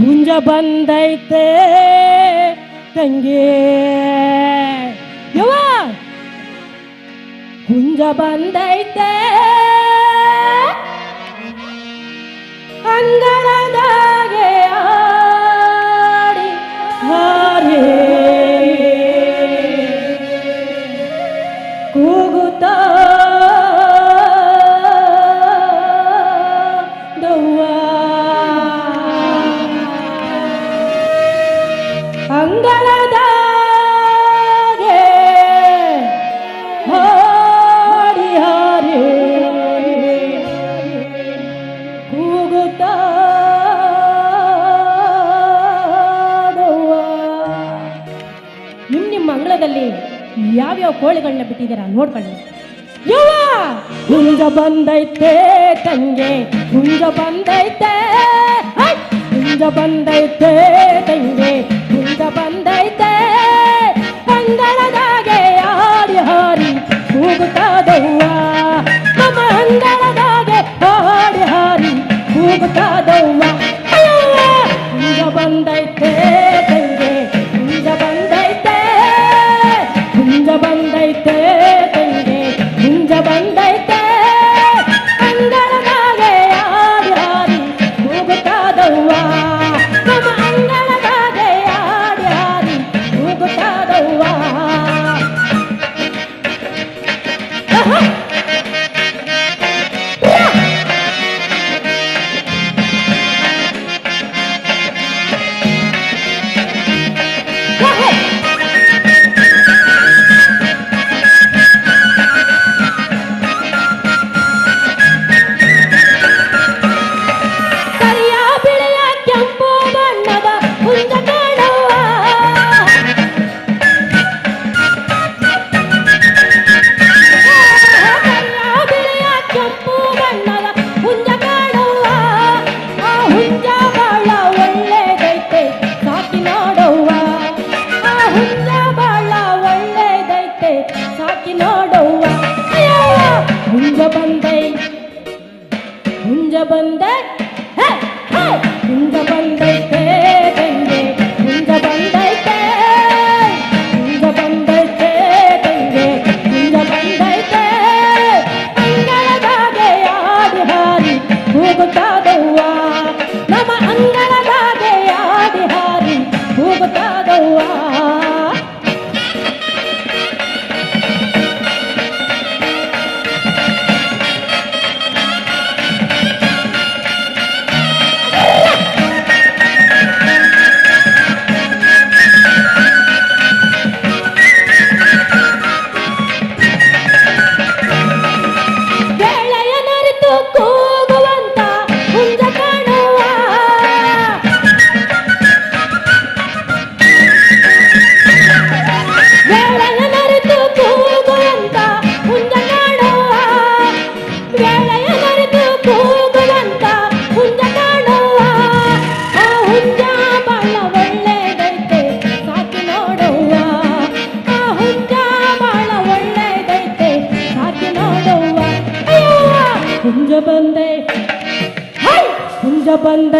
ಮುಂಜ ಬಂದೈತೆ ತಂಗಿ. ಯುವ ಮುಂಜ ಬಂದೈತೆ ಯಾವ್ಯಾವ ಕೋಳಿಗಳನ್ನ ಬಿಟ್ಟಿದ್ದೀರಾ ನೋಡ್ಕೊಳ್ಳಿ. ಯುವ ಹುಂಜ ಬಂದೈತೆ ತಂಗೆ, ಹುಂಜ ಬಂದೈತೆ. ಹುಂಜ ಬಂದೈತೆ ತಂಗೆ, ಹುಂಜ ಬಂದೈತೆ. ಅಂಗಳದಾಗೆ ಹಾರಿ ಹಾರಿ ಕೂಗುತ್ತಾದವ್ವ ನಮ್ಮ ಅಂಗಳದಾಗೆ ಹಾರಿ ಹಾರಿ ಕೂಗುತ್ತಾದವ್ವ ಹುಂಜ ಬಂದೈತೆ ತಂಗೆ. ಬಂದೈತೆ பந்த जबंद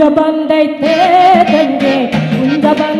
குஞ்ச பந்தை தேதங்கே குஞ்ச பந்தை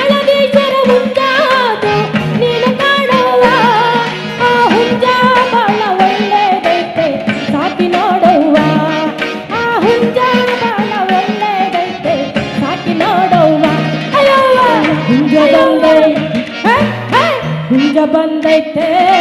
தந்தை தே